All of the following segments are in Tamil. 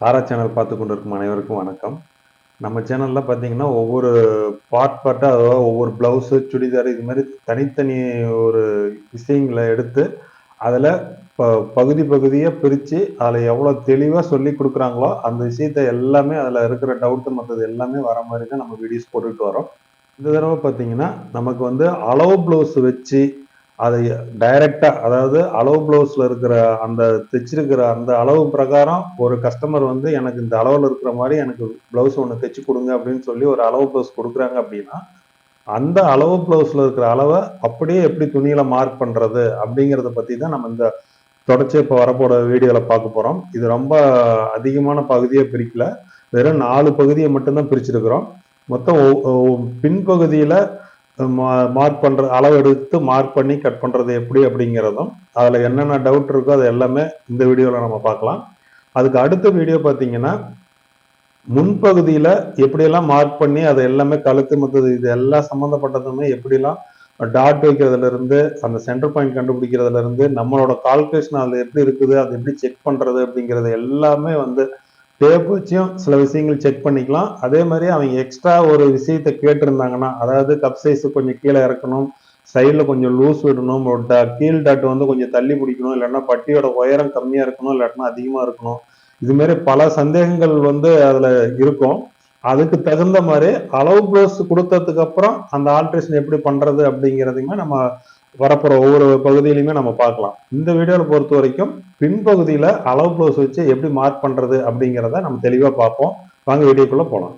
சாரா சேனல் பார்த்து கொண்டிருக்கும் அனைவருக்கும் வணக்கம். நம்ம சேனலில் பார்த்தீங்கன்னா ஒவ்வொரு பார்ட் பார்ட்டாக அதாவது ஒவ்வொரு ப்ளவுஸு சுடிதார் இது மாதிரி தனித்தனி ஒரு விஷயங்களை எடுத்து அதில் ப பகுதி பகுதியாக பிரித்து அதில் எவ்வளோ தெளிவாக சொல்லி கொடுக்குறாங்களோ அந்த விஷயத்த எல்லாமே அதில் இருக்கிற டவுட்டு மற்றது எல்லாமே வர மாதிரி தான் நம்ம வீடியோஸ் போட்டுட்டு வரோம். இந்த தடவை பார்த்தீங்கன்னா நமக்கு வந்து அளவு ப்ளவுஸ் வச்சு அதை டைரக்டா அதாவது அளவு பிளவுஸ்ல இருக்கிற அந்த தைச்சிருக்கிற அந்த அளவு பிரகாரம் ஒரு கஸ்டமர் வந்து எனக்கு இந்த அளவுல இருக்கிற மாதிரி எனக்கு பிளவுஸ் ஒன்று தைச்சு கொடுங்க அப்படின்னு சொல்லி ஒரு அளவு பிளவுஸ் கொடுக்குறாங்க அப்படின்னா அந்த அளவு பிளவுஸ்ல இருக்கிற அளவை அப்படியே எப்படி துணியில மார்க் பண்றது அப்படிங்கிறத பத்தி தான் நம்ம இந்த தொடர்ச்சி இப்போ வரப்போகிற வீடியோவில் பார்க்க போகிறோம் இது ரொம்ப அதிகமான பகுதியை பிரிக்கல. வெறும் நாலு பகுதியை மட்டும்தான் பிரிச்சிருக்கிறோம். மொத்தம் பின்பகுதியில் மார்க் பண்ணுற அளவு எடுத்து மார்க் பண்ணி கட் பண்ணுறது எப்படி அப்படிங்கிறதும் அதில் என்னென்ன டவுட் இருக்கோ அது எல்லாமே இந்த வீடியோவில் நம்ம பார்க்கலாம். அதுக்கு அடுத்த வீடியோ பார்த்தீங்கன்னா முன்பகுதியில் எப்படியெல்லாம் மார்க் பண்ணி அதை எல்லாமே கழுத்து மற்றது இது எல்லாம் சம்மந்தப்பட்டதுமே எப்படிலாம் டாட் வைக்கிறதுலேருந்து அந்த சென்டர் பாயிண்ட் கண்டுபிடிக்கிறதுலேருந்து நம்மளோட கால்குலேஷன் அதில் எப்படி இருக்குது அது எப்படி செக் பண்ணுறது அப்படிங்கிறது எல்லாமே வந்து டேப் வச்சும் சில விஷயங்கள் செக் பண்ணிக்கலாம். அதே மாதிரி அவங்க எக்ஸ்ட்ரா ஒரு விஷயத்தை கேட்டிருந்தாங்கன்னா அதாவது கப் சைஸ் கொஞ்சம் கீழே இறக்கணும் சைடில் கொஞ்சம் லூஸ் விடணும் ட- கீழ் டாட் வந்து கொஞ்சம் தள்ளி பிடிக்கணும் இல்லைன்னா பட்டியோட உயரம் கம்மியாக இருக்கணும் இல்லாட்டினா அதிகமாக இருக்கணும். இது மாதிரி பல சந்தேகங்கள் வந்து அதில் இருக்கும். அதுக்கு தகுந்த மாதிரி அளவு ப்ளவுஸ் கொடுத்ததுக்கு அப்புறம் அந்த ஆல்ட்ரேஷன் எப்படி பண்ணுறது அப்படிங்கிறதையுமே நம்ம வரப்போற ஒவ்வொரு பகுதியிலையுமே நம்ம பார்க்கலாம். இந்த வீடியோவில் பொறுத்த வரைக்கும் பின்பகுதியில அளவு ப்ளவுஸ் வச்சு எப்படி மார்க் பண்றது அப்படிங்கிறத நம்ம தெளிவா பார்ப்போம். வாங்க வீடியோக்குள்ள போலாம்.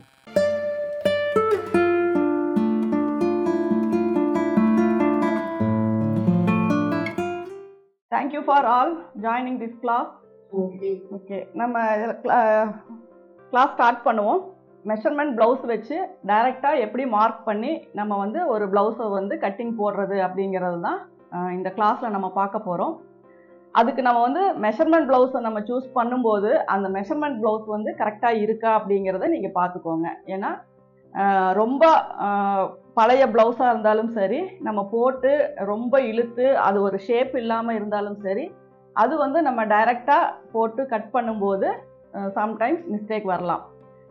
Thank you for all joining this class. Okay நம்ம கிளாஸ் ஸ்டார்ட் பண்ணுவோம். மெஷர்மெண்ட் ப்ளவுஸ் வச்சு டைரெக்டாக எப்படி மார்க் பண்ணி நம்ம வந்து ஒரு ப்ளவுஸை வந்து கட்டிங் போடுறது அப்படிங்கிறது தான் இந்த கிளாஸில் நம்ம பார்க்க போகிறோம் அதுக்கு நம்ம வந்து மெஷர்மெண்ட் ப்ளவுஸை நம்ம சூஸ் பண்ணும்போது அந்த மெஷர்மெண்ட் ப்ளவுஸ் வந்து கரெக்டாக இருக்கா அப்படிங்கிறத நீங்கள் பார்த்துக்கோங்க. ஏன்னா ரொம்ப பழைய ப்ளவுஸாக இருந்தாலும் சரி நம்ம போட்டு ரொம்ப இழுத்து அது ஒரு ஷேப் இல்லாமல் இருந்தாலும் சரி அது வந்து நம்ம டைரெக்டாக போட்டு கட் பண்ணும்போது சம்டைம்ஸ் மிஸ்டேக் வரலாம்.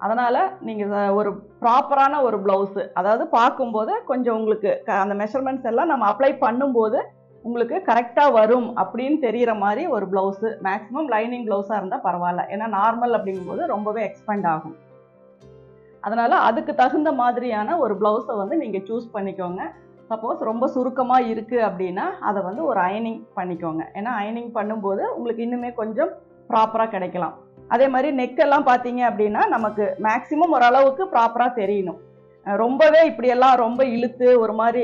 அதனால் நீங்கள் ஒரு ப்ராப்பரான ஒரு ப்ளவுஸு அதாவது பார்க்கும்போது கொஞ்சம் உங்களுக்கு அந்த மெஷர்மெண்ட்ஸ் எல்லாம் நம்ம அப்ளை பண்ணும்போது உங்களுக்கு கரெக்டாக வரும் அப்படின்னு தெரிகிற மாதிரி ஒரு ப்ளவுஸு மேக்ஸிமம் லைனிங் ப்ளவுஸாக இருந்தால் பரவாயில்ல. ஏன்னா நார்மல் அப்படிங்கும்போது ரொம்பவே எக்ஸ்பெண்ட் ஆகும். அதனால் அதுக்கு தகுந்த மாதிரியான ஒரு ப்ளவுஸை வந்து நீங்கள் சூஸ் பண்ணிக்கோங்க. சப்போஸ் ரொம்ப சுருக்கமாக இருக்குது அப்படின்னா அதை வந்து ஒரு அயனிங் பண்ணிக்கோங்க. ஏன்னா அயனிங் பண்ணும்போது உங்களுக்கு இன்னுமே கொஞ்சம் ப்ராப்பராக கிடைக்கலாம். அதே மாதிரி நெக்கெல்லாம் பார்த்தீங்க அப்படின்னா நமக்கு மேக்ஸிமம் ஓரளவுக்கு ப்ராப்பராக தெரியணும். ரொம்பவே இப்படியெல்லாம் ரொம்ப இழுத்து ஒரு மாதிரி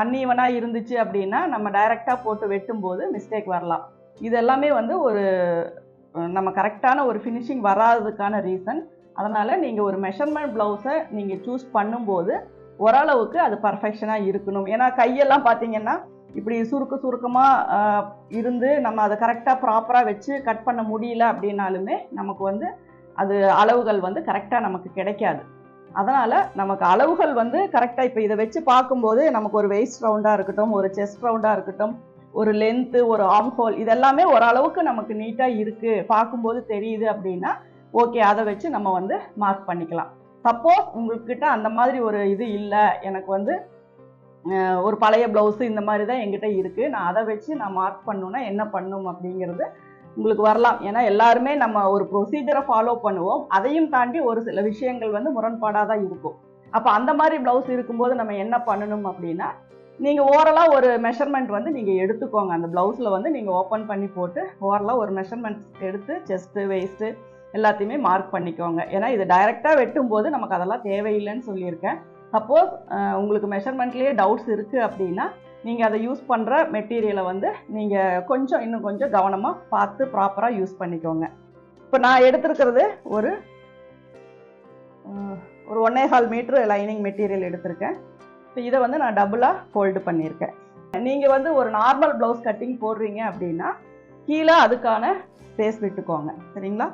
அன்னீவனாக இருந்துச்சு அப்படின்னா நம்ம டைரெக்டாக போட்டு வெட்டும்போது மிஸ்டேக் வரலாம். இது எல்லாமே வந்து ஒரு நம்ம கரெக்டான ஒரு ஃபினிஷிங் வராததுக்கான ரீசன் அதனால் நீங்கள் ஒரு மெஷர்மெண்ட் ப்ளவுஸை நீங்கள் சூஸ் பண்ணும்போது ஓரளவுக்கு அது பர்ஃபெக்ஷனாக இருக்கணும். ஏன்னா கையெல்லாம் பார்த்தீங்கன்னா இப்படி சுருக்க சுருக்கமாக இருந்து நம்ம அதை கரெக்டாக ப்ராப்பராக வச்சு கட் பண்ண முடியல அப்படின்னாலுமே நமக்கு வந்து அது அளவுகள் வந்து கரெக்டாக நமக்கு கிடைக்காது. அதனால் நமக்கு அளவுகள் வந்து கரெக்டாக இப்போ இதை வச்சு பார்க்கும்போது நமக்கு ஒரு வெயிஸ்ட் ரவுண்டாக இருக்கட்டும் ஒரு செஸ்ட் ரவுண்டாக இருக்கட்டும் ஒரு லென்த்து ஒரு ஆம் ஹோல் இதெல்லாமே ஓரளவுக்கு நமக்கு நீட்டாக இருக்குது பார்க்கும்போது தெரியுது அப்படின்னா ஓகே அதை வச்சு நம்ம வந்து மார்க் பண்ணிக்கலாம். சப்போஸ் உங்கள்கிட்ட அந்த மாதிரி ஒரு இது இல்லை. எனக்கு வந்து ஒரு பழைய ப்ளவுஸு இந்த மாதிரி தான் எங்கிட்ட இருக்குது நான் அதை வச்சு நான் மார்க் பண்ணுன்னா என்ன பண்ணும் அப்படிங்கிறது உங்களுக்கு வரலாம். ஏன்னா எல்லாருமே நம்ம ஒரு ப்ரொசீஜரை ஃபாலோ பண்ணுவோம். அதையும் தாண்டி ஒரு சில விஷயங்கள் வந்து முரண்பாடாக தான் இருக்கும். அப்போ அந்த மாதிரி ப்ளவுஸ் இருக்கும்போது நம்ம என்ன பண்ணணும் அப்படின்னா நீங்கள் ஓரலாக ஒரு மெஷர்மெண்ட் வந்து நீங்கள் எடுத்துக்கோங்க. அந்த ப்ளவுஸில் வந்து நீங்கள் ஓப்பன் பண்ணி போட்டு ஓரலாக ஒரு மெஷர்மெண்ட் எடுத்து செஸ்ட்டு வெயிஸ்ட்டு எல்லாத்தையுமே மார்க் பண்ணிக்கோங்க. ஏன்னா இது டைரெக்டாக வெட்டும்போது நமக்கு அதெல்லாம் தேவையில்லைன்னு சொல்லியிருக்கேன். சப்போஸ் உங்களுக்கு மெஷர்மெண்ட்லேயே டவுட்ஸ் இருக்குது அப்படின்னா நீங்கள் அதை யூஸ் பண்ணுற மெட்டீரியலை வந்து நீங்கள் கொஞ்சம் இன்னும் கொஞ்சம் கவனமாக பார்த்து ப்ராப்பராக யூஸ் பண்ணிக்கோங்க. இப்போ நான் எடுத்திருக்கிறது ஒரு ஒரு ஒன்னே கால் மீட்ரு லைனிங் மெட்டீரியல் எடுத்திருக்கேன். இப்போ இதை வந்து நான் டபுளாக ஃபோல்டு பண்ணியிருக்கேன். நீங்கள் வந்து ஒரு நார்மல் ப்ளவுஸ் கட்டிங் போடுறீங்க அப்படின்னா கீழே அதுக்கான ஸ்பேஸ் விட்டுக்கோங்க. சரிங்களா?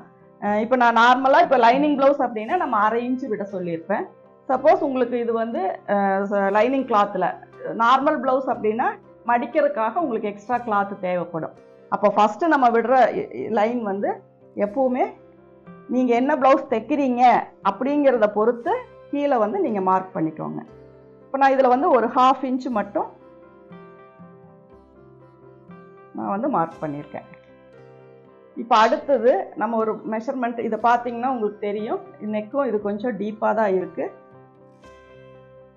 இப்போ நான் நார்மலாக இப்போ லைனிங் ப்ளவுஸ் அப்படின்னா நம்ம அரை இன்ச்சு விட சொல்லியிருப்பேன். சப்போஸ் உங்களுக்கு இது வந்து லைனிங் கிளாத்தில் நார்மல் ப்ளவுஸ் அப்படின்னா மடிக்கிறதுக்காக உங்களுக்கு எக்ஸ்ட்ரா கிளாத் தேவைப்படும். அப்போ ஃபஸ்ட்டு நம்ம விடுற லைன் வந்து எப்போவுமே நீங்கள் என்ன ப்ளவுஸ் தைக்கிறீங்க அப்படிங்கிறத பொறுத்து கீழே வந்து நீங்கள் மார்க் பண்ணிக்கோங்க. இப்போ நான் இதில் வந்து ஒரு ஹாஃப் இன்ச் மட்டும் நான் வந்து மார்க் பண்ணியிருக்கேன். இப்போ அடுத்தது நம்ம ஒரு மெஷர்மெண்ட் இதை பார்த்தீங்கன்னா உங்களுக்கு தெரியும். நெக்கும் இது கொஞ்சம் டீப்பாக தான் இருக்குது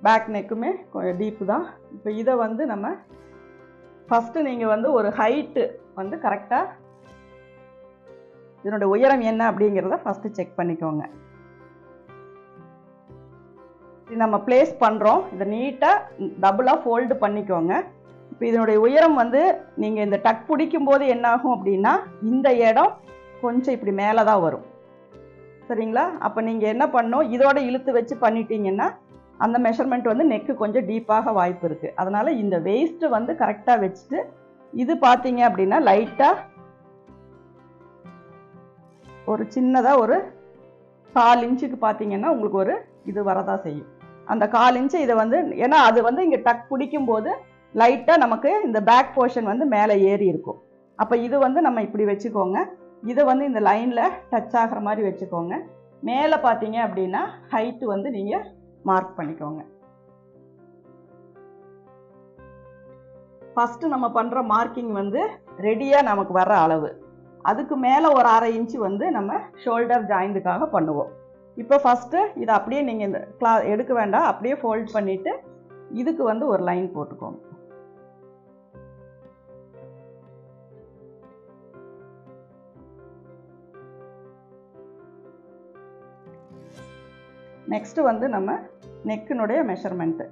பேக் நெக்குமே கொஞ்சம் டீப்பு தான். இப்போ இதை வந்து நம்ம ஃபஸ்ட்டு நீங்கள் வந்து ஒரு ஹைட்டு வந்து கரெக்டாக இதனுடைய உயரம் என்ன அப்படிங்கிறத ஃபஸ்ட்டு செக் பண்ணிக்கோங்க. இது நம்ம ப்ளேஸ் பண்ணுறோம் இதை நீட்டாக டபுளாக ஃபோல்டு பண்ணிக்கோங்க. இப்போ இதனுடைய உயரம் வந்து நீங்கள் இந்த டக் பிடிக்கும் போது என்னாகும் அப்படின்னா இந்த இடம் கொஞ்சம் இப்படி மேலே தான் வரும். சரிங்களா? அப்போ நீங்கள் என்ன பண்ணணும்? இதோட இழுத்து வச்சு பண்ணிட்டீங்கன்னா அந்த மெஷர்மெண்ட் வந்து நெக்கு கொஞ்சம் டீப்பாக வாய்ப்பு இருக்குது அதனால் இந்த வேஸ்ட்டு வந்து கரெக்டாக வச்சுட்டு இது பார்த்தீங்க அப்படின்னா லைட்டாக ஒரு சின்னதாக ஒரு கால் இன்ச்சுக்கு பார்த்தீங்கன்னா உங்களுக்கு ஒரு இது வரதா செய்யும். அந்த கால் இன்ச்சு இதை வந்து ஏன்னா அது வந்து இங்கே டக் பிடிக்கும் போது லைட்டாக நமக்கு இந்த பேக் போர்ஷன் வந்து மேலே ஏறி இருக்கும். அப்போ இது வந்து நம்ம இப்படி வச்சுக்கோங்க. இதை வந்து இந்த லைனில் டச் ஆகிற மாதிரி வச்சுக்கோங்க. மேலே பார்த்தீங்க அப்படின்னா ஹைட்டு வந்து நீங்கள் மார்க் பண்ணிக்கோங்க. ஃபஸ்ட்டு நம்ம பண்ணுற மார்க்கிங் வந்து ரெடியாக நமக்கு வர்ற அளவு. அதுக்கு மேலே ஒரு அரை இன்ச்சு வந்து நம்ம ஷோல்டர் ஜாயிண்ட்டுக்காக பண்ணுவோம். இப்போ ஃபஸ்ட்டு இதை அப்படியே நீங்கள் இந்த கிளா எடுக்க வேண்டாம். அப்படியே ஃபோல்ட் பண்ணிவிட்டு இதுக்கு வந்து ஒரு லைன் போட்டுக்கோங்க. நெக்ஸ்ட்டு வந்து நம்ம நெக்கினுடைய மெஷர்மெண்ட்டு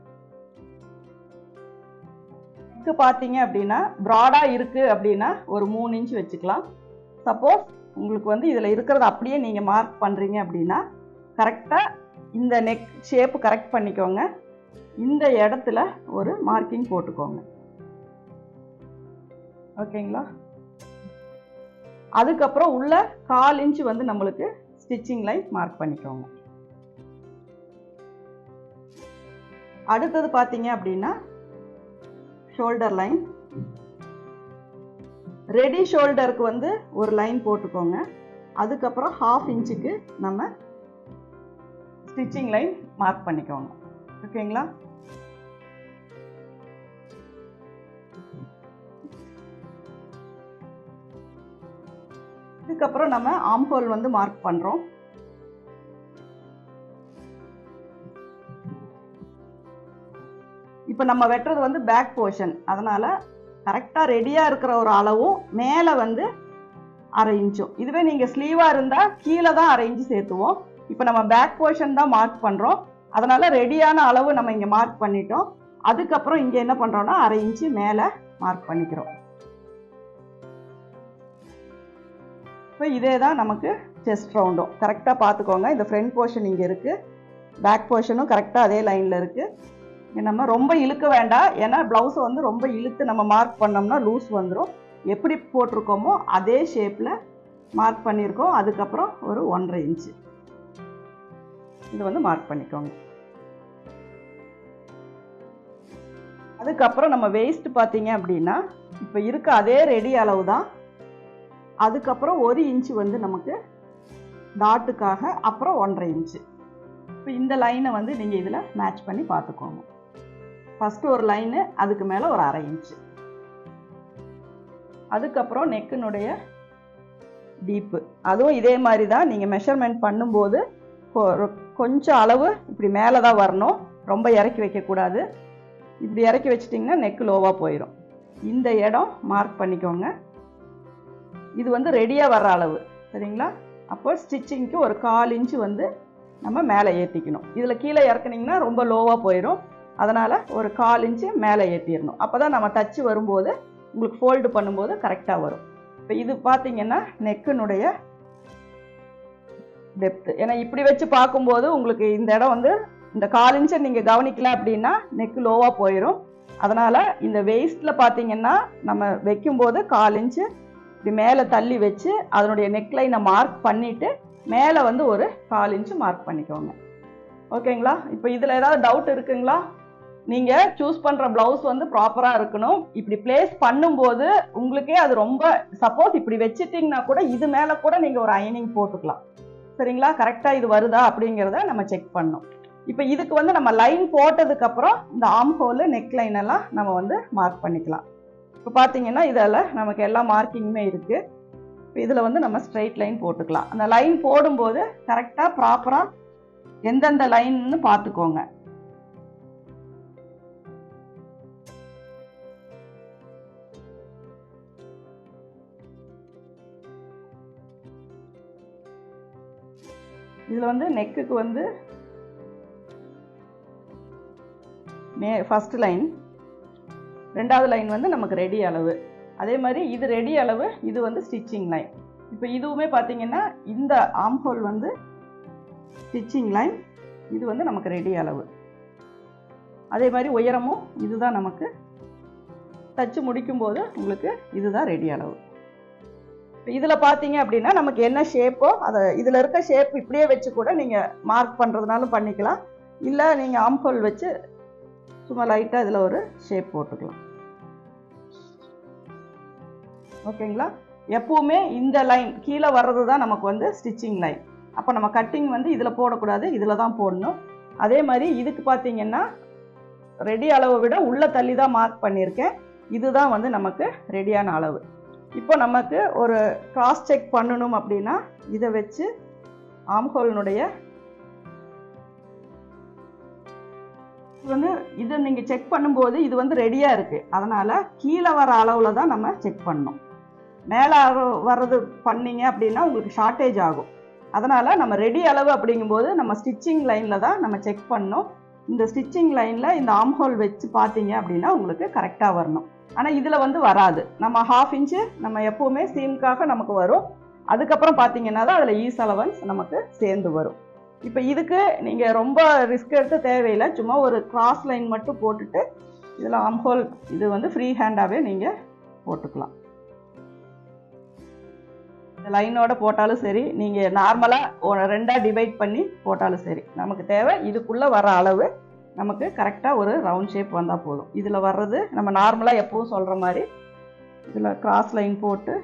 நெக்கு பார்த்தீங்க அப்படின்னா ப்ராடாக இருக்குது அப்படின்னா ஒரு மூணு இன்ச் வச்சுக்கலாம். சப்போஸ் உங்களுக்கு வந்து இதில் இருக்கிறத அப்படியே நீங்கள் மார்க் பண்ணுறீங்க அப்படின்னா கரெக்டாக இந்த நெக் ஷேப்பு கரெக்ட் பண்ணிக்கோங்க. இந்த இடத்துல ஒரு மார்க்கிங் போட்டுக்கோங்க. ஓகேங்களா? அதுக்கப்புறம் உள்ள கால் இன்ச்சு வந்து நம்மளுக்கு ஸ்டிச்சிங் லைன் மார்க் பண்ணிக்கோங்க. அடுத்தது பார்த்தீங்க அப்படின்னா ஷோல்டர் லைன் ரெடி ஷோல்டருக்கு வந்து ஒரு லைன் போட்டுக்கோங்க. அதுக்கப்புறம் ஹாஃப் இன்ச்சுக்கு நம்ம ஸ்டிச்சிங் லைன் மார்க் பண்ணிக்கோங்க. ஓகேங்களா இதுக்கப்புறம் நம்ம ஆம்ஹோல் வந்து மார்க் பண்ணுறோம் இப்போ நம்ம வெட்டுறது வந்து பேக் போர்ஷன் அதனால் கரெக்டாக ரெடியாக இருக்கிற ஒரு அளவும் மேலே வந்து அரை இன்ச்சும் இதுவே நீங்கள் ஸ்லீவாக இருந்தால் கீழே தான் அரை இன்ச்சு சேர்த்துவோம். இப்போ நம்ம பேக் போர்ஷன் தான் மார்க் பண்ணுறோம் அதனால் ரெடியான அளவு நம்ம இங்கே மார்க் பண்ணிட்டோம். அதுக்கப்புறம் இங்கே என்ன பண்ணுறோன்னா அரை இன்ச்சு மேலே மார்க் பண்ணிக்கிறோம். இப்போ இதே தான் நமக்கு செஸ்ட் ரவுண்டும் கரெக்டாக பார்த்துக்கோங்க. இந்த ஃப்ரண்ட் போர்ஷன் இங்கே இருக்குது பேக் போர்ஷனும் கரெக்டாக அதே லைனில் இருக்குது நம்ம ரொம்ப இழுக்க வேண்டாம் ஏன்னா ப்ளவுஸை வந்து ரொம்ப இழுத்து நம்ம மார்க் பண்ணோம்னா லூஸ் வந்துடும் எப்படி போட்டிருக்கோமோ அதே ஷேப்பில் மார்க் பண்ணியிருக்கோம். அதுக்கப்புறம் ஒரு ஒன்றரை இன்ச்சு இது வந்து மார்க் பண்ணிக்கோங்க. அதுக்கப்புறம் நம்ம வேஸ்ட் பார்த்தீங்க அப்படின்னா இப்போ இருக்க அதே ரெடி அளவு தான் அதுக்கப்புறம் ஒரு இன்ச்சு வந்து நமக்கு டாட்டுக்காக அப்புறம் ஒன்றரை இன்ச்சு இப்போ இந்த லைனை வந்து நீங்கள் இதில் மேட்ச் பண்ணி பார்த்துக்கோங்க. ஃபஸ்ட்டு ஒரு லைனு அதுக்கு மேலே ஒரு அரை இன்ச்சு அதுக்கப்புறம் நெக்கினுடைய டீப்பு அதுவும் இதே மாதிரி தான் நீங்கள் மெஷர்மெண்ட் பண்ணும்போது கொ- கொஞ்சம் அளவு இப்படி மேலே தான் வரணும். ரொம்ப இறக்கி வைக்கக்கூடாது. இப்படி இறக்கி வச்சிட்டிங்கன்னா நெக்கு லோவாக போயிடும் இந்த இடம் மார்க் பண்ணிக்கோங்க. இது வந்து ரெடியாக வர்ற அளவு. சரிங்களா? அப்போ ஸ்டிச்சிங்க்கு ஒரு கால் இன்ச்சு வந்து நம்ம மேலே ஏற்றிக்கணும் இதில் கீழே இறக்குனிங்கன்னா ரொம்ப லோவாக போயிடும் அதனால் ஒரு கால் இன்ச்சு மேலே ஏற்றிடணும் அப்போ தான் நம்ம தச்சு வரும்போது உங்களுக்கு ஃபோல்டு பண்ணும்போது கரெக்டாக வரும். இப்போ இது பார்த்தீங்கன்னா நெக்குனுடைய டெப்த்து ஏன்னா இப்படி வச்சு பார்க்கும்போது உங்களுக்கு இந்த இடம் வந்து இந்த கால் இன்ச்சை நீங்கள் கவனிக்கல அப்படின்னா நெக்கு லோவாக போயிடும் அதனால் இந்த வெயிஸ்டில் பார்த்தீங்கன்னா நம்ம வைக்கும்போது கால் இன்ச்சு இப்படி மேலே தள்ளி வச்சு அதனுடைய நெக்லைனை மார்க் பண்ணிவிட்டு மேலே வந்து ஒரு கால் இன்ச்சு மார்க் பண்ணிக்கோங்க. ஓகேங்களா இப்போ இதில் ஏதாவது டவுட் இருக்குங்களா? நீங்கள் சூஸ் பண்ணுற ப்ளவுஸ் வந்து ப்ராப்பராக இருக்கணும். இப்படி ப்ளேஸ் பண்ணும்போது உங்களுக்கே அது ரொம்ப சப்போஸ் இப்படி வச்சுட்டிங்கன்னா கூட இது மேலே கூட நீங்கள் ஒரு அயனிங் போட்டுக்கலாம். சரிங்களா? கரெக்டாக இது வருதா அப்படிங்கிறத நம்ம செக் பண்ணணும். இப்போ இதுக்கு வந்து நம்ம லைன் போட்டதுக்கு அப்புறம் இந்த ஆம் ஹோலு நெக் லைன் எல்லாம் நம்ம வந்து மார்க் பண்ணிக்கலாம். இப்போ பார்த்தீங்கன்னா இதில் நமக்கு எல்லா மார்க்கிங்குமே இருக்குது இப்போ இதில் வந்து நம்ம ஸ்ட்ரெயிட் லைன் போட்டுக்கலாம். அந்த லைன் போடும்போது கரெக்டாக ப்ராப்பராக எந்தெந்த லைன்னு பார்த்துக்கோங்க. இதில் வந்து நெக்குக்கு வந்து மே ஃபஸ்ட் லைன் ரெண்டாவது லைன் வந்து நமக்கு ரெடி அளவு. அதே மாதிரி இது ரெடி அளவு இது வந்து ஸ்டிச்சிங் லைன் இப்போ இதுவுமே பார்த்தீங்கன்னா இந்த ஆம்ஹோல் வந்து ஸ்டிச்சிங் லைன் இது வந்து நமக்கு ரெடி அளவு. அதே மாதிரி உயரமும் இதுதான் நமக்கு தச்சு முடிக்கும்போது உங்களுக்கு இதுதான் ரெடி அளவு. இதில் பார்த்தீங்க அப்படின்னா நமக்கு என்ன ஷேப்போ அதை இதில் இருக்க ஷேப் இப்படியே வச்சு கூட நீங்கள் மார்க் பண்ணுறதுனாலும் பண்ணிக்கலாம். இல்லை நீங்கள் ஆம்ஹோல் வச்சு சும்மா லைட்டாக இதில் ஒரு ஷேப் போட்டுக்கலாம். ஓகேங்களா? எப்பவுமே இந்த லைன் கீழே வர்றது தான் நமக்கு வந்து ஸ்டிச்சிங் லைன் அப்போ நம்ம கட்டிங் வந்து இதில் போடக்கூடாது இதில் தான் போடணும். அதே மாதிரி இதுக்கு பார்த்தீங்கன்னா ரெடி அளவை விட உள்ளே தள்ளி தான் மார்க் பண்ணியிருக்கேன். இதுதான் வந்து நமக்கு ரெடியான அளவு. இப்போ நமக்கு ஒரு கிராஸ் செக் பண்ணணும் அப்படின்னா இதை வச்சு ஆம்ஹோலினுடைய வந்து இதை நீங்கள் செக் பண்ணும்போது இது வந்து ரெடியாக இருக்குது அதனால் கீழே வர அளவில் தான் நம்ம செக் பண்ணணும். மேலே வர்றது பண்ணீங்க அப்படின்னா உங்களுக்கு ஷார்ட்டேஜ் ஆகும். அதனால் நம்ம ரெடி அளவு அப்படிங்கும்போது நம்ம ஸ்டிச்சிங் லைனில் தான் நம்ம செக் பண்ணணும். இந்த ஸ்டிச்சிங் லைனில் இந்த ஆம்ஹோல் வச்சு பார்த்தீங்க அப்படின்னா உங்களுக்கு கரெக்டாக வரணும். ஆனால் இதில் வந்து வராது. நம்ம ஹாஃப் இன்ச்சு நம்ம எப்போவுமே சீமுக்காக நமக்கு வரும். அதுக்கப்புறம் பார்த்தீங்கன்னா தான் அதில் ஈஸ் அலவன்ஸ் நமக்கு சேர்ந்து வரும். இப்போ இதுக்கு நீங்கள் ரொம்ப ரிஸ்க் எடுத்து தேவையில்லை. சும்மா ஒரு கிராஸ் லைன் மட்டும் போட்டுட்டு இதில் ஆம்ஹோல் இது வந்து ஃப்ரீ ஹேண்டாகவே நீங்கள் போட்டுக்கலாம். இந்த லைனோட போட்டாலும் சரி நீங்கள் நார்மலாக ரெண்டாக டிவைட் பண்ணி போட்டாலும் சரி நமக்கு தேவை. இதுக்குள்ளே வர அளவு நமக்கு கரெக்டாக ஒரு ரவுண்ட் ஷேப் வந்தால் போதும். இதில் வர்றது நம்ம நார்மலாக எப்பவும் சொல்கிற மாதிரி இதில் கிராஸ் லைன் போட்டு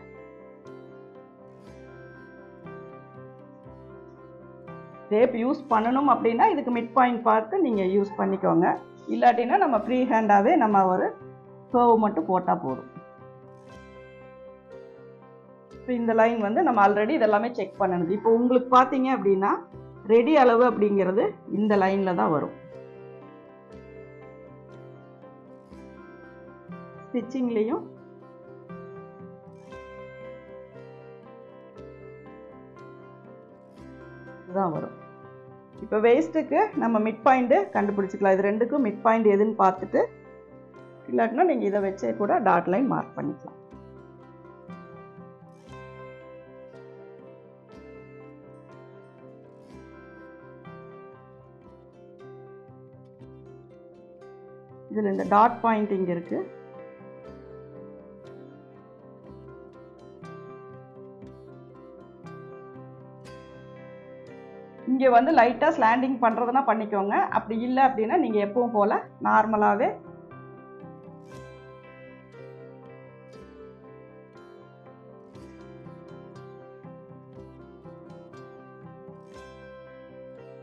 டேப் யூஸ் பண்ணணும் அப்படின்னா இதுக்கு மிட் பாயிண்ட் பார்த்து நீங்கள் யூஸ் பண்ணிக்கோங்க. இல்லாட்டினா நம்ம ஃப்ரீ ஹேண்டாகவே நம்ம ஒரு கர்வ் மட்டும் போட்டால் போதும். இப்போ இந்த லைன் வந்து நம்ம ஆல்ரெடி இதெல்லாமே செக் பண்ணணுது இப்போ உங்களுக்கு பார்த்தீங்க அப்படின்னா ரெடி அளவு அப்படிங்கிறது இந்த லைனில் தான் வரும். ஸ்டிச்சிங்லேயும். இதுதான் வரும். இப்போ வேஸ்ட்டுக்கு நம்ம மிட் பாயிண்ட்டு கண்டுபிடிச்சிக்கலாம். இது ரெண்டுக்கும் மிட் பாயிண்ட் எதுன்னு பார்த்துட்டு இல்லாட்டினா நீங்கள் இதை வச்சே கூட டாட் லைன் மார்க் பண்ணிக்கலாம். இதில் இந்த டாட் பாயிண்ட் இங்கே இருக்குது இங்கே வந்து லைட்டாக ஸ்லாண்டிங் பண்ணுறதுனா பண்ணிக்கோங்க. அப்படி இல்லை அப்படின்னா நீங்கள் எப்பவும் போல் நார்மலாகவே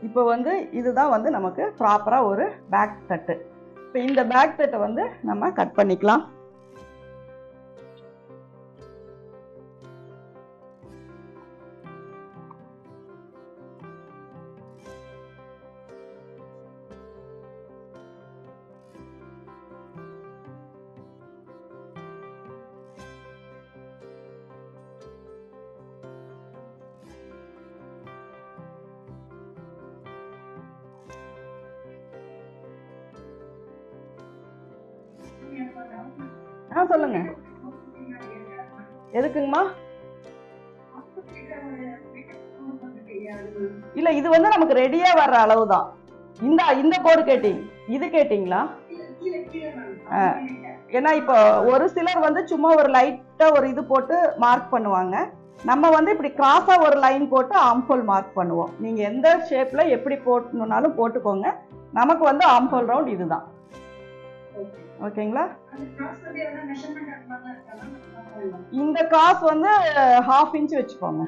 இப்போ வந்து இதுதான் வந்து நமக்கு ப்ராப்பராக ஒரு பேக் தட்டு இப்போ இந்த பேக் தட்டை வந்து நம்ம கட் பண்ணிக்கலாம். எதுக்குங்கம்மா இல்ல இது வந்து நமக்கு ரெடியா வர்ற அளவு தான் இந்த இந்த கோடு கேட்டிங் இது கேட்டிங்களா. ஏன்னா இப்போ ஒரு சிலர் வந்து சும்மா ஒரு லைட்டா ஒரு இது போட்டு மார்க் பண்ணுவாங்க. நம்ம வந்து இப்படி கிராஸா ஒரு லைன் போட்டு ஆம்ஹோல் மார்க் பண்ணுவோம். நீங்க எந்த ஷேப்ல எப்படி போட்டணும்னாலும் போட்டுக்கோங்க. நமக்கு வந்து ஆம்ஹோல் ரவுண்ட் இதுதான். ஓகேங்களா? இந்த கிராஸ் வந்து ஹாஃப் இன்ச் வச்சுக்கோங்க.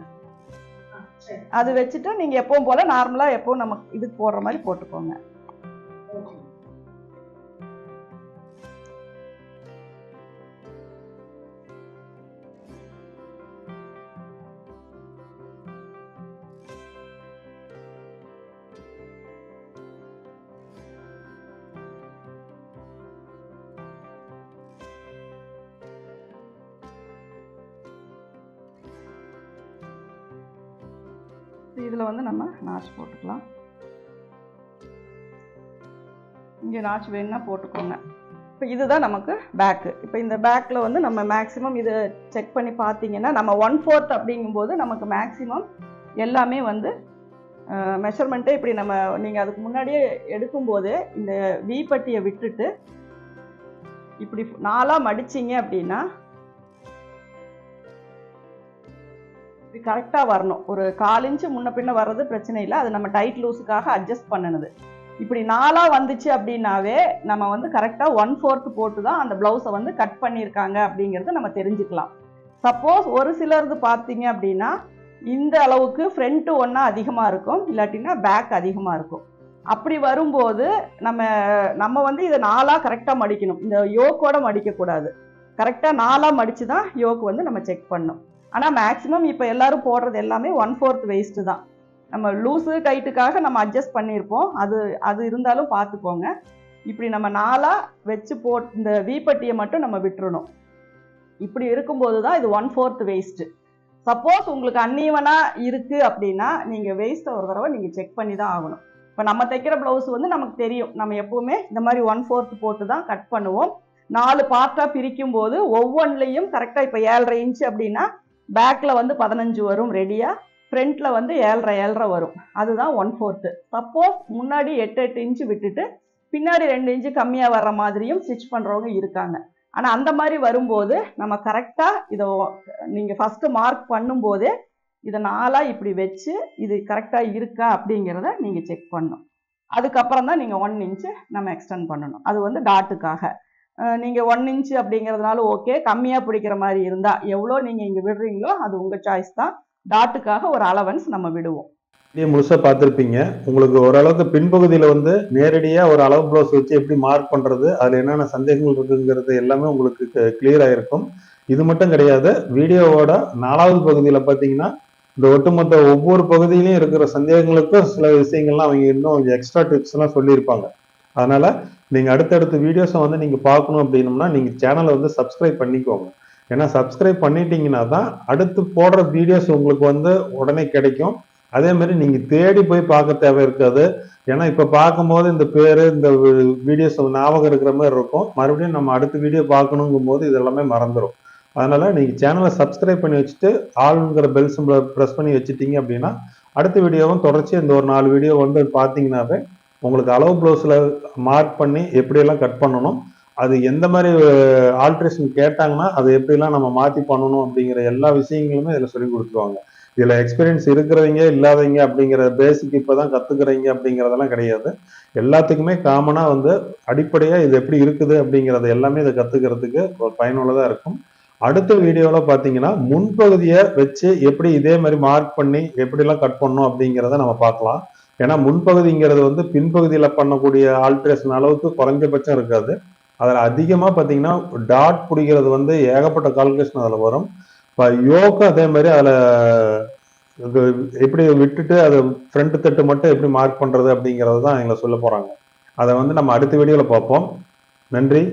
அது வச்சுட்டு நீங்க எப்பவும் போல நார்மலா எப்பவும் நம்ம இதுக்கு போடுற மாதிரி போட்டுக்கோங்க. நாச் போட்டுக்கலாம். இங்கே நாச் வேணும்னா போட்டுக்கோங்க. இப்போ இதுதான் நமக்கு பேக்கு இப்போ இந்த பேக்கில் வந்து நம்ம மேக்ஸிமம் இதை செக் பண்ணி பார்த்தீங்கன்னா நம்ம ஒன் ஃபோர்த் அப்படிங்கும்போது நமக்கு மேக்ஸிமம் எல்லாமே வந்து மெஷர்மெண்ட்டே இப்படி நம்ம நீங்கள் அதுக்கு முன்னாடியே எடுக்கும்போது இந்த வி பட்டியை விட்டுட்டு இப்படி நாலாக மடிச்சிங்க அப்படின்னா இப்படி கரெக்டாக வரணும். ஒரு கால் இன்ச்சு முன்ன பின்ன வர்றது பிரச்சனை இல்லை. அது நம்ம டைட் லூஸுக்காக அட்ஜஸ்ட் பண்ணுனது. இப்படி நாலாக வந்துச்சு அப்படின்னாவே நம்ம வந்து கரெக்டாக ஒன் ஃபோர்த் போட்டு தான் அந்த ப்ளவுஸை வந்து கட் பண்ணியிருக்காங்க அப்படிங்கிறது நம்ம தெரிஞ்சுக்கலாம். சப்போஸ் ஒரு சிலரது பார்த்தீங்க அப்படின்னா இந்த அளவுக்கு ஃப்ரண்ட்டு ஒன்றா அதிகமாக இருக்கும். இல்லாட்டின்னா பேக் அதிகமாக இருக்கும். அப்படி வரும்போது நம்ம நம்ம வந்து இதை நாலாக கரெக்டாக மடிக்கணும். இந்த யோக்கோட மடிக்கக்கூடாது. கரெக்டாக நாலாக மடித்து தான் யோக் வந்து நம்ம செக் பண்ணணும். ஆனால் மேக்ஸிமம் இப்போ எல்லாரும் போடுறது எல்லாமே ஒன் ஃபோர்த் வேஸ்ட்டு தான். நம்ம லூஸு டைட்டுக்காக நம்ம அட்ஜஸ்ட் பண்ணியிருப்போம். அது அது இருந்தாலும் பார்த்துக்கோங்க. இப்படி நம்ம நாளாக வச்சு போட் இந்த வீப்பட்டியை மட்டும் நம்ம விட்டுறணும். இப்படி இருக்கும்போது தான் இது ஒன் ஃபோர்த் வேஸ்ட்டு சப்போஸ் உங்களுக்கு அன்னீவனாக இருக்குது அப்படின்னா நீங்கள் வேஸ்ட்டை ஒரு தடவை நீங்கள் செக் பண்ணி தான் ஆகணும். இப்போ நம்ம தைக்கிற ப்ளவுஸ் வந்து நமக்கு தெரியும். நம்ம எப்போவுமே இந்த மாதிரி ஒன் ஃபோர்த் போட்டு தான் கட் பண்ணுவோம். நாலு பார்ட்டாக பிரிக்கும் போது ஒவ்வொன்றிலையும் கரெக்டாக இப்போ ஏழரை இன்ச்சு அப்படின்னா பேக்கில் வந்து பதினஞ்சு வரும் ரெடியாக ஃப்ரண்ட்டில் வந்து ஏழரை ஏழரை வரும். அதுதான் ஒன் ஃபோர்த்து சப்போஸ் முன்னாடி எட்டு எட்டு இன்ச்சு விட்டுட்டு பின்னாடி ரெண்டு இன்ச்சு கம்மியாக வர்ற மாதிரியும் ஸ்டிச் பண்ணுறவங்க இருக்காங்க. ஆனால் அந்த மாதிரி வரும்போது நம்ம கரெக்டாக இதை நீங்கள் ஃபஸ்ட்டு மார்க் பண்ணும்போதே இதை நாளாக இப்படி வச்சு இது கரெக்டாக இருக்கா அப்படிங்கிறத நீங்கள் செக் பண்ணணும். அதுக்கப்புறம் தான் நீங்கள் ஒன் இன்ச்சு நம்ம எக்ஸ்டெண்ட் பண்ணணும். அது வந்து டாட்டுக்காக நீங்கள் ஒன் இன்ச்சு அப்படிங்கிறதுனால ஓகே கம்மியாக பிடிக்கிற மாதிரி இருந்தால் எவ்வளோ நீங்கள் இங்கே விடுறீங்களோ அது உங்கள் சாய்ஸ் தான். டாட்டுக்காக ஒரு அலவன்ஸ் நம்ம விடுவோம். இதே முழுசாக பார்த்துருப்பீங்க. உங்களுக்கு ஓரளவுக்கு பின்பகுதியில் வந்து நேரடியாக ஒரு அளவு ப்ளவுஸ் வச்சு எப்படி மார்க் பண்ணுறது அதில் என்னென்ன சந்தேகங்கள் இருக்குங்கிறது எல்லாமே உங்களுக்கு கிளியர் இருக்கும் இது மட்டும் கிடையாது வீடியோவோட நாலாவது பகுதியில் பார்த்தீங்கன்னா இந்த ஒட்டுமொத்த ஒவ்வொரு பகுதியிலையும் இருக்கிற சந்தேகங்களுக்கும் சில விஷயங்கள்லாம் அவங்க இன்னும் எக்ஸ்ட்ரா டிப்ஸ் எல்லாம் சொல்லியிருப்பாங்க. அதனால் நீங்கள் அடுத்தடுத்த வீடியோஸை வந்து நீங்கள் பார்க்கணும் அப்படின்னம்னா நீங்கள் சேனலை வந்து சப்ஸ்கிரைப் பண்ணிக்கோங்க. ஏன்னா சப்ஸ்கிரைப் பண்ணிட்டீங்கன்னா தான் அடுத்து போடுற வீடியோஸ் உங்களுக்கு வந்து உடனே கிடைக்கும். அதே மாதிரி நீங்கள் தேடி போய் பார்க்க தேவை இருக்காது. ஏன்னா இப்போ பார்க்கும்போது இந்த பேர் இந்த வீடியோஸ் ஞாபகம் இருக்கிற மாதிரி இருக்கும். மறுபடியும் நம்ம அடுத்த வீடியோ பார்க்கணுங்கும் போது இதெல்லாமே மறந்துடும் அதனால நீங்கள் சேனலை சப்ஸ்கிரைப் பண்ணி வச்சுட்டு ஆளுங்கிற பெல் சிம்பிளை ப்ரெஸ் பண்ணி வச்சுட்டீங்க அப்படின்னா அடுத்த வீடியோவும் தொடர்ச்சி இந்த ஒரு நாலு வீடியோ வந்து பார்த்தீங்கன்னாவே உங்களுக்கு அளவு ப்ளவுஸில் மார்க் பண்ணி எப்படியெல்லாம் கட் பண்ணணும் அது எந்த மாதிரி ஆல்ட்ரேஷன் கேட்டாங்கன்னா அது எப்படிலாம் நம்ம மாற்றி பண்ணணும் அப்படிங்கிற எல்லா விஷயங்களுமே இதில் சொல்லி கொடுத்துருவாங்க. இதில் எக்ஸ்பீரியன்ஸ் இருக்கிறவங்க இல்லாதவங்க அப்படிங்கிற பேசிக் இப்போ தான் கற்றுக்குறீங்க அப்படிங்கிறதெல்லாம் கிடையாது. எல்லாத்துக்குமே காமனாக வந்து அடிப்படையாக இது எப்படி இருக்குது அப்படிங்கிறது எல்லாமே இதை கற்றுக்கிறதுக்கு ஒரு பயனுள்ளதாக இருக்கும். அடுத்த வீடியோவில் பார்த்தீங்கன்னா முன்பகுதியை வச்சு எப்படி இதே மாதிரி மார்க் பண்ணி எப்படிலாம் கட் பண்ணணும் அப்படிங்கிறத நம்ம பார்க்கலாம். ஏன்னா முன்பகுதிங்கிறது வந்து பின்பகுதியில் பண்ணக்கூடிய ஆல்ட்ரேஷன் அளவுக்கு குறைஞ்சபட்சம் இருக்காது. அதில் அதிகமாக பார்த்தீங்கன்னா டாட் பிடிக்கிறது வந்து ஏகப்பட்ட கால்குலேஷன் அதில் வரும். இப்போ யோக்கும் அதே மாதிரி அதில் எப்படி விட்டுட்டு அதை ஃப்ரண்ட் தட்டு மட்டும் எப்படி மார்க் பண்ணுறது அப்படிங்கிறது தான் எங்களை சொல்ல போகிறாங்க அதை வந்து நம்ம அடுத்த வீடியோவில் பார்ப்போம். நன்றி.